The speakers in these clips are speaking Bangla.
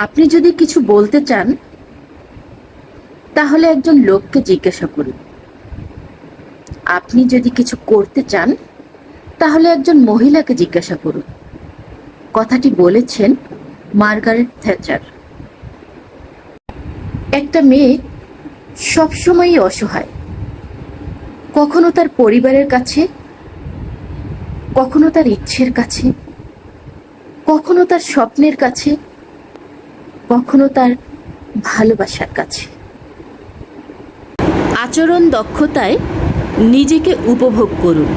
আপনি যদি কিছু বলতে চান, তাহলে একজন লোককে জিজ্ঞাসা করুন। আপনি যদি কিছু করতে চান, তাহলে একজন মহিলাকে জিজ্ঞাসা করুন। কথাটি বলেছেন মার্গারেট থ্যাচার। একটা মেয়ে সবসময়ই অসহায়। কখনো তার পরিবারের কাছে, কখনো তার ইচ্ছের কাছে, কখনো তার স্বপ্নের কাছে কখনো তার ভালোবাসার কাছে। আচরণ দক্ষতায় নিজেকে উপভোগ করুন।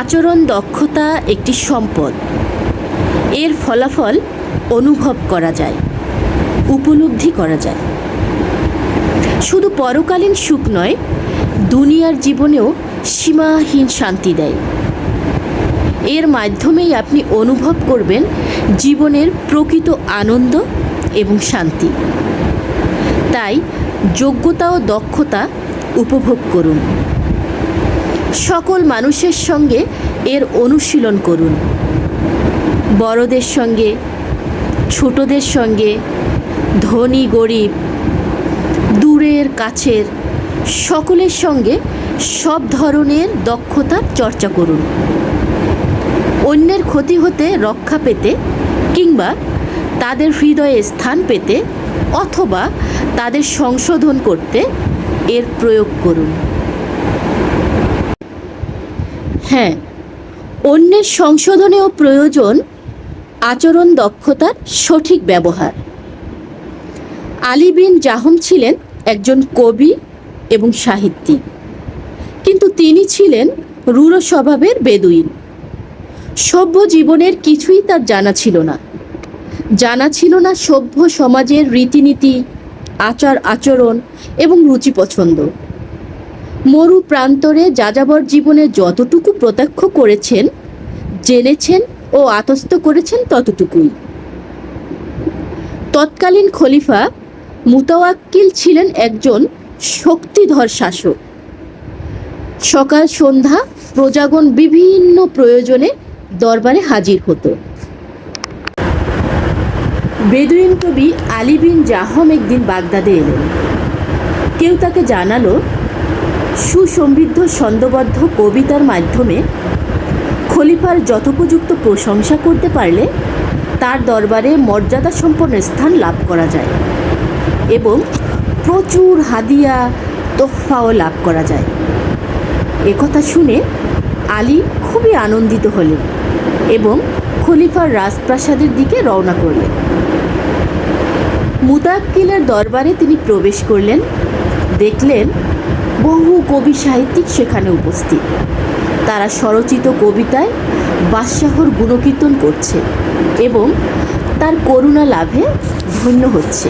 আচরণ দক্ষতা একটি সম্পদ। এর ফলাফল অনুভব করা যায়, উপলব্ধি করা যায়। শুধু পরকালীন সুখ নয়, দুনিয়ার জীবনেও সীমাহীন শান্তি দেয়। এর মাধ্যমেই আপনি অনুভব করবেন জীবনের প্রকৃত আনন্দ এবং শান্তি। তাই যোগ্যতা ও দক্ষতা উপভোগ করুন। সকল মানুষের সঙ্গে এর অনুশীলন করুন। বড়দের সঙ্গে, ছোটদের সঙ্গে, ধনী, গরিব, দূরের, কাছের, সকলের সঙ্গে সব ধরনের দক্ষতার চর্চা করুন। অন্যের ক্ষতি হতে রক্ষা পেতে কিংবা তাদের হৃদয়ে স্থান পেতে অথবা তাদের সংশোধন করতে এর প্রয়োগ করুন। হ্যাঁ অন্যের সংশোধনেও প্রয়োজন আচরণ দক্ষতার সঠিক ব্যবহার। আলী বিন জাহম ছিলেন একজন কবি এবং সাহিত্যিক, কিন্তু তিনি ছিলেন রূঢ় স্বভাবের বেদুইন। সভ্য জীবনের কিছুই তার জানা ছিল না। জানা ছিল না সভ্য সমাজের রীতিনীতি, আচার আচরণ এবং রুচি পছন্দ। মরু প্রান্তরে যাযাবর জীবনে যতটুকু প্রত্যক্ষ করেছেন, জেনেছেন ও আতস্থ করেছেন ততটুকুই। তৎকালীন খলিফা মুতাওয়াক্কিল ছিলেন একজন শক্তিধর শাসক। সকাল সন্ধ্যা প্রজাগণ বিভিন্ন প্রয়োজনে দরবারে হাজির হতো। বেদুইন কবি আলী বিন জাহম একদিন বাগদাদে এলেন। কেউ তাকে জানালো, সুসমৃদ্ধ ছন্দবদ্ধ কবিতার মাধ্যমে খলিফার যথোপযুক্ত প্রশংসা করতে পারলে তার দরবারে মর্যাদা সম্পন্ন স্থান লাভ করা যায় এবং প্রচুর হাদিয়া তোফাও লাভ করা যায়। একথা শুনে আলী খুবই আনন্দিত হলেন। এবং খলিফার রাজপ্রাসাদের দিকে রওনা করলেন। মুতাক্কিলের দরবারে তিনি প্রবেশ করলেন। দেখলেন বহু কবি সাহিত্যিক সেখানে উপস্থিত। তারা স্বরচিত কবিতায় বাদশাহর গুণকীর্তন করছে এবং তার করুণা লাভে ধন্য হচ্ছে।